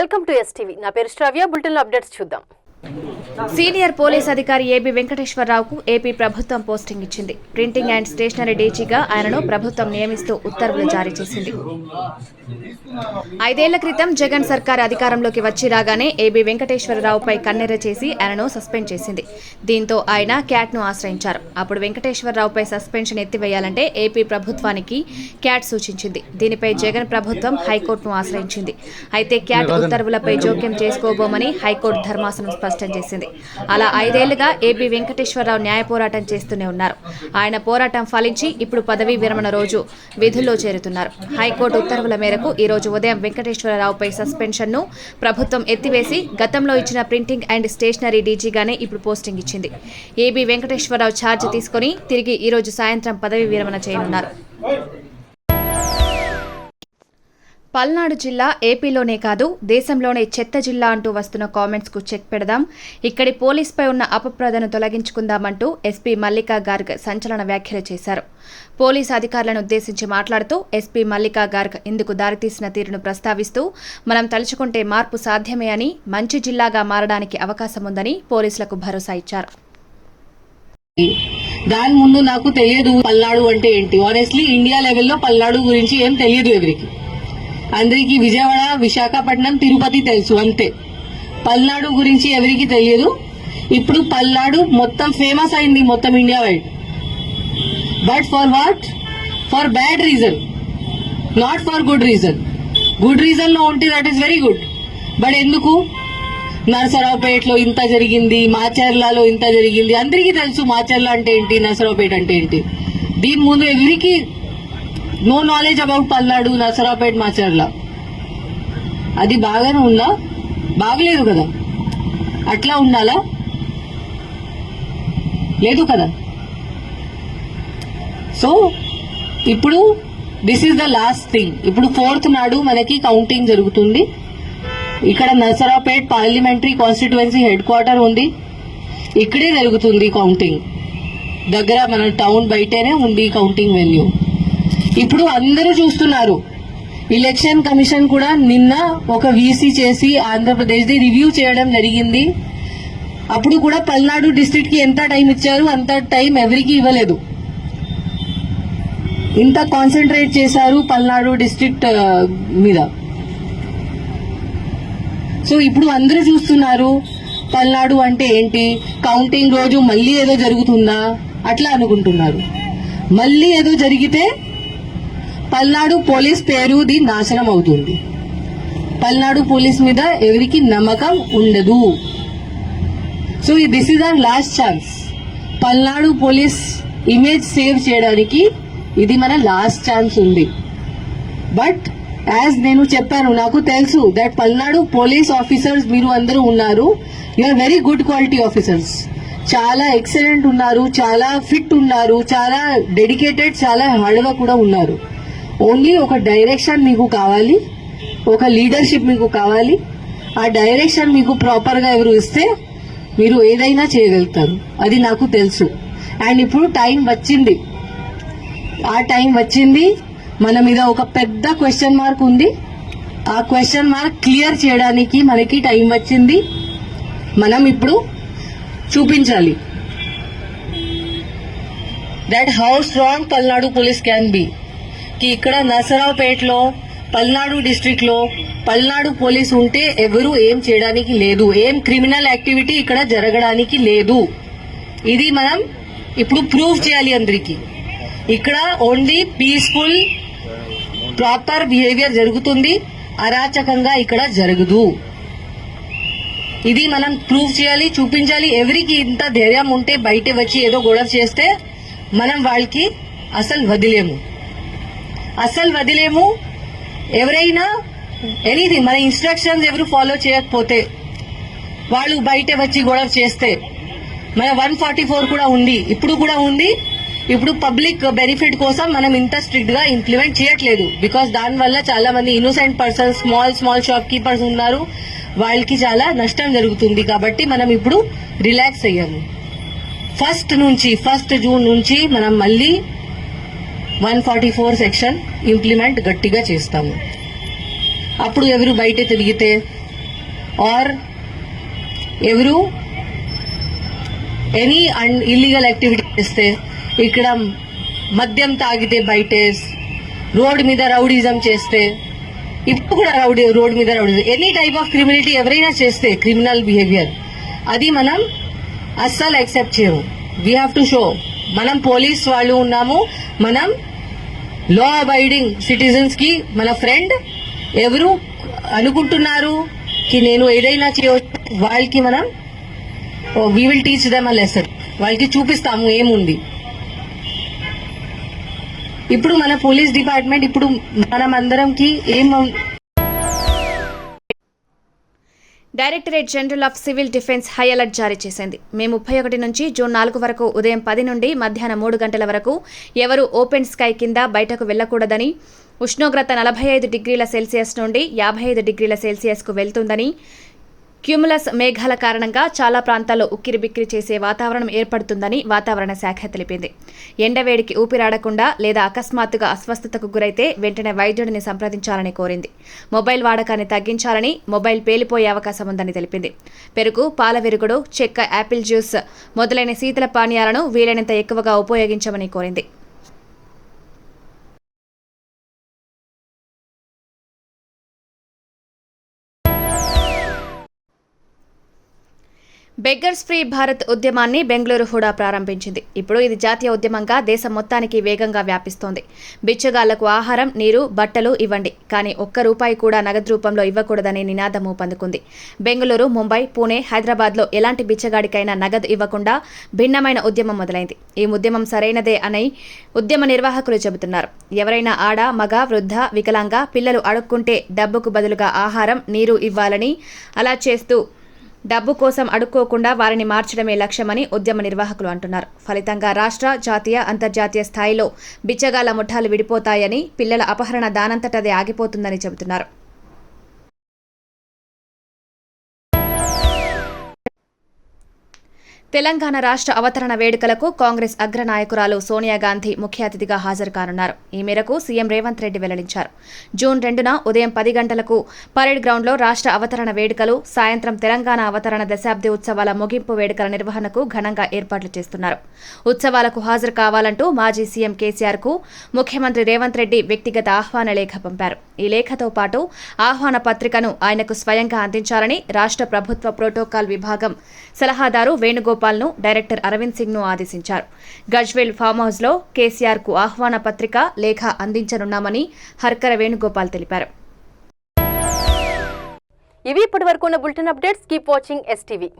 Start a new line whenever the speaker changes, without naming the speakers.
Welcome to STV. నా పేరు Sravya. Bulletin updates చూద్దాం.
సీనియర్ పోలీస్ అధికారి ఏబి వెంకటేశ్వరరావుకు ఏపీ ప్రభుత్వం పోస్టింగ్ ఇచ్చింది. ప్రింటింగ్ అండ్ స్టేషనరీ డీజీగా ఆయనను ప్రభుత్వం నియమిస్తూ ఉత్తర్వులు జారీ చేసింది. ఐదేళ్ళ క్రితం జగన్ సర్కార్ అధికారంలోకి వచ్చి రాగానే ఏబి వెంకటేశ్వరరావుపై కన్నెర చేసి ఆయనను సస్పెండ్ చేసింది. దీంతో ఆయన క్యాట్ను ఆశ్రయించారు. అప్పుడు వెంకటేశ్వరరావుపై సస్పెన్షన్ ఎత్తివేయాలంటే ఏపీ ప్రభుత్వానికి క్యాట్ సూచించింది. దీనిపై జగన్ ప్రభుత్వం హైకోర్టును ఆశ్రయించింది. అయితే క్యాట్ ఉత్తర్వులపై జోక్యం చేసుకోబోమని హైకోర్టు ధర్మాసనం స్పష్టం చేసింది. అలా ఐదేళ్ళుగా ఏపీ వెంకటేశ్వరరావు న్యాయ పోరాటం చేస్తూనే ఉన్నారు. ఆయన పోరాటం ఫలించి ఇప్పుడు పదవీ విరమణ రోజు విధుల్లో చేరుతున్నారు. హైకోర్టు ఉత్తర్వుల మేరకు ఈ రోజు ఉదయం వెంకటేశ్వరరావుపై సస్పెన్షన్ను ప్రభుత్వం ఎత్తివేసి గతంలో ఇచ్చిన ప్రింటింగ్ అండ్ స్టేషనరీ డీజీగానే ఇప్పుడు పోస్టింగ్ ఇచ్చింది. ఏబి వెంకటేశ్వరరావు ఛార్జ్ తీసుకుని తిరిగి ఈ రోజు సాయంత్రం పదవీ విరమణ చేయనున్నారు. పల్నాడు జిల్లా ఏపీలోనే కాదు దేశంలోనే చెత్త జిల్లా అంటూ వస్తున్న కామెంట్స్కు చెక్ పెడదాం. ఇక్కడి పోలీస్పై ఉన్న అపప్రదను తొలగించుకుందామంటూ ఎస్పీ మల్లికా గార్గ్ సంచలన వ్యాఖ్యలు చేశారు. పోలీస్ అధికారులను ఉద్దేశించి మాట్లాడుతూ ఎస్పీ మల్లికా గార్గ్ ఇందుకు దారితీసిన తీరును ప్రస్తావిస్తూ మనం తలుచుకుంటే మార్పు సాధ్యమే అని మంచి జిల్లాగా మారడానికి అవకాశం ఉందని పోలీసులకు భరోసా ఇచ్చారు.
దాని ముందు నాకు తెలియదు పల్నాడు అంటే ఏంటి? ఆనెస్ట్లీ ఇండియా లెవెల్లో పల్నాడు గురించి ఏం తెలియదు ఎవరికి. అందరికి విజయవాడ విశాఖపట్నం తిరుపతి తెలుసు అంతే. పల్నాడు గురించి ఎవరికి తెలియదు. ఇప్పుడు పల్నాడు మొత్తం ఫేమస్ అయింది మొత్తం India wide but for what for bad reason not for good reason good రీజన్లో ఉంటే that is very good but ఎందుకు? నరసరావుపేటలో ఇంత జరిగింది మాచర్లలో ఇంత జరిగింది. అందరికీ తెలుసు మాచర్ల అంటే ఏంటి నరసరావుపేట అంటే ఏంటి. దీని ముందు ఎవరికి no knowledge about Palnadu Nasarapet Macherla అది బాగానే ఉందా? బాగలేదు కదా. అట్లా ఉండాలా? లేదు కదా. సో ఇప్పుడు this is the last thing ఇప్పుడు ఫోర్త్ నాడు మనకి కౌంటింగ్ జరుగుతుంది. ఇక్కడ Nasarapet parliamentary constituency head quarter ఉంది. ఇక్కడే జరుగుతుంది కౌంటింగ్ దగ్గర మన టౌన్ బయటనే ఉంది కౌంటింగ్ వెన్యూ ఇప్పుడు అందరూ చూస్తున్నారు. ఎలక్షన్ కమిషన్ కూడా నిన్న ఒక వీసీ చేసి ఆంధ్రప్రదేశ్ది రివ్యూ చేయడం జరిగింది. అప్పుడు కూడా పల్నాడు డిస్ట్రిక్ట్కి ఎంత టైం ఇచ్చారు అంత టైం ఎవరికి ఇవ్వలేదు. ఇంత కాన్సన్ట్రేట్ చేశారు పల్నాడు డిస్టిక్ మీద. సో ఇప్పుడు అందరూ చూస్తున్నారు పల్నాడు అంటే ఏంటి? కౌంటింగ్ రోజు మళ్ళీ ఏదో జరుగుతుందా? అట్లా అనుకుంటున్నారు. మళ్ళీ ఏదో జరిగితే పల్నాడు పోలీస్ పేరుది నాశనం అవుతుంది. పల్నాడు పోలీస్ మీద ఎవరికి నమ్మకం ఉండదు. So this is our last chance Palnadu police image save చేయడానికి ఇది మన లాస్ట్ ఛాన్స్ ఉంది. బట్ యాజ్ నేను చెప్పాను నాకు తెలుసు దట్ పల్నాడు పోలీస్ ఆఫీసర్స్ మీరు అందరూ ఉన్నారు. You are very good quality officers చాలా ఎక్సలెంట్ ఉన్నారు చాలా ఫిట్ ఉన్నారు చాలా డెడికేటెడ్ చాలా హార్డ్గా కూడా ఉన్నారు. ఓన్లీ ఒక డైరెక్షన్ మీకు కావాలి ఒక లీడర్షిప్ మీకు కావాలి. ఆ డైరెక్షన్ మీకు ప్రాపర్గా ఎవరు ఇస్తే మీరు ఏదైనా చేయగలుగుతారు. అది నాకు తెలుసు. అండ్ ఇప్పుడు టైం వచ్చింది. ఆ టైం వచ్చింది. మన మీద ఒక పెద్ద క్వశ్చన్ మార్క్ ఉంది. ఆ క్వశ్చన్ మార్క్ క్లియర్ చేయడానికి మనకి టైం వచ్చింది. మనం ఇప్పుడు చూపించాలి. That how strong Palnadu police can be ఇక్కడ నరసరావుపేటలో పల్నాడు డిస్ట్రిక్ట్లో పల్నాడు పోలీస్ ఉంటే ఎవరు ఏం చేయడానికి లేదు ఏం క్రిమినల్ యాక్టివిటీ ఇక్కడ జరగడానికి లేదు ఇది మనం ఇప్పుడు ప్రూవ్ చేయాలి అందరికి ఇక్కడ ఓన్లీ పీస్ఫుల్ ప్రాపర్ బిహేవియర్ జరుగుతుంది అరాచకంగా ఇక్కడ జరగదు. ఇది మనం ప్రూవ్ చేయాలి చూపించాలి ఎవరికి ఇంత ధైర్యం ఉంటే బయట వచ్చి ఏదో గొడవ చేస్తే మనం వాళ్ళకి అసలు వదిలేము. అసలు వదిలేము. ఎవరైనా ఎనీథింగ్ మన ఇన్స్ట్రక్షన్స్ ఎవరు ఫాలో చేయకపోతే వాళ్ళు బయట వచ్చి గొడవ చేస్తే మన వన్ ఫార్టీ ఫోర్ కూడా ఉంది. ఇప్పుడు కూడా ఉంది. ఇప్పుడు పబ్లిక్ బెనిఫిట్ కోసం మనం ఇంత స్ట్రిక్ట్గా ఇంప్లిమెంట్ చేయట్లేదు. బికాస్ దాని వల్ల చాలా మంది innocent persons small small shopkeepers ఉన్నారు. వాళ్ళకి చాలా నష్టం జరుగుతుంది. కాబట్టి మనం ఇప్పుడు రిలాక్స్ అయ్యాము. ఫస్ట్ నుంచి ఫస్ట్ జూన్ నుంచి మనం మళ్ళీ one forty four section implement గట్టిగా చేస్తాము. అప్పుడు ఎవరు బయట తిరిగితే? ఆర్ ఎవరు ఎనీ అన్ ఇల్లీగల్ యాక్టివిటీ చేస్తే ఇక్కడ మద్యం తాగితే బయటే రోడ్ మీద రౌడిజం చేస్తే ఇప్పుడు కూడా రౌడీ రోడ్ మీద rowdyism. Any type of criminality ఎవరైనా చేస్తే క్రిమినల్ బిహేవియర్ అది మనం అస్సలు యాక్సెప్ట్ చేయము. వీ హ్యావ్ టు షో మనం పోలీస్ వాళ్ళు ఉన్నాము మనం లా అబైడింగ్ సిటిజన్స్కి మన ఫ్రెండ్ ఎవరు అనుకుంటున్నారు కి నేను ఏదైనా చేయవచ్చు వాళ్ళకి మనం we will teach them a lesson వాళ్ళకి చూపిస్తాము ఏముంది. ఇప్పుడు మన పోలీస్ డిపార్ట్మెంట్ ఇప్పుడు మనం అందరంకి ఏం
directorate general of civil defence high alert జారీ చేసింది. మే ముప్పై ఒకటి నుంచి జూన్ నాలుగు వరకు ఉదయం పది నుండి మధ్యాహ్నం మూడు గంటల వరకు ఎవరు ఓపెన్ స్కై కింద బయటకు వెళ్ళకూడదని ఉష్ణోగ్రత నలభై ఐదు డిగ్రీల సెల్సియస్ నుండి యాభై ఐదు డిగ్రీల సెల్సియస్కు వెళ్తుందని క్యూములస్ మేఘాల కారణంగా చాలా ప్రాంతాల్లో ఉక్కిరిబిక్కిరి చేసే వాతావరణం ఏర్పడుతుందని వాతావరణ శాఖ తెలిపింది. ఎండవేడికి ఊపిరాడకుండా లేదా అకస్మాత్తుగా అస్వస్థతకు గురైతే వెంటనే వైద్యుడిని సంప్రదించాలని కోరింది. మొబైల్ వాడకాన్ని తగ్గించాలని మొబైల్ పేలిపోయే అవకాశం ఉందని తెలిపింది. పెరుగు పాల విరుగుడు చెక్క యాపిల్ జ్యూస్ మొదలైన శీతల పానీయాలను వీలైనంత ఎక్కువగా ఉపయోగించమని కోరింది. బెగ్గర్స్ ఫ్రీ భారత్ ఉద్యమాన్ని బెంగళూరు హుడా ప్రారంభించింది. ఇప్పుడు ఇది జాతీయ ఉద్యమంగా దేశం మొత్తానికి వేగంగా వ్యాపిస్తోంది. బిచ్చగాళ్ళకు ఆహారం నీరు బట్టలు ఇవ్వండి. కానీ ఒక్క రూపాయి కూడా నగదు రూపంలో ఇవ్వకూడదనే నినాదము పందుకుంది. బెంగళూరు ముంబై పూణే హైదరాబాద్లో ఎలాంటి బిచ్చగాడికైనా నగదు ఇవ్వకుండా భిన్నమైన ఉద్యమం మొదలైంది. ఈ ఉద్యమం సరైనదే అని ఉద్యమ నిర్వాహకులు చెబుతున్నారు. ఎవరైనా ఆడ మగ వృద్ధ వికలాంగ పిల్లలు అడుక్కుంటే డబ్బుకు బదులుగా ఆహారం నీరు ఇవ్వాలని అలా చేస్తూ డబ్బు కోసం అడుక్కోకుండా వారిని మార్చడమే లక్ష్యమని ఉద్యమ నిర్వాహకులు అంటున్నారు. ఫలితంగా రాష్ట్ర జాతీయ అంతర్జాతీయ స్థాయిలో బిచ్చగాల ముఠాలు విడిపోతాయని పిల్లల అపహరణ దానంతటదే ఆగిపోతుందని చెబుతున్నారు. తెలంగాణ రాష్ట్ర అవతరణ వేడుకలకు కాంగ్రెస్ అగ్రనాయకురాలు సోనియా గాంధీ ముఖ్య అతిథిగా హాజరు కానున్నారు ఈ మేరకు సీఎం రేవంత్ రెడ్డి వెల్లడించారు. జూన్ రెండున ఉదయం పది గంటలకు పరేడ్ గ్రౌండ్లో రాష్ట్ర అవతరణ వేడుకలు సాయంత్రం తెలంగాణ అవతరణ దశాబ్ది ఉత్సవాల ముగింపు వేడుకల నిర్వహణకు ఘనంగా ఏర్పాట్లు చేస్తున్నారు. ఉత్సవాలకు హాజరు కావాలంటూ మాజీ సీఎం కేసీఆర్కు ముఖ్యమంత్రి రేవంత్ రెడ్డి వ్యక్తిగత ఆహ్వాన లేఖ పంపారు. ఈ లేఖతో పాటు ఆహ్వాన పత్రికను ఆయనకు స్వయంగా అందించాలని రాష్ట్ర ప్రభుత్వ ప్రోటోకాల్ విభాగం సలహాదారు వేణుగోపాల్ను డైరెక్టర్ అరవింద్ సింగ్ను ఆదేశించారు. గజ్వేల్ ఫామ్ హౌస్లో కేసీఆర్కు ఆహ్వాన పత్రిక లేఖ అందించనున్నామని హర్కర వేణుగోపాల్ తెలిపారు.
ఇవి ఇప్పటి వరకు ఉన్న bulletin updates. Keep watching STV.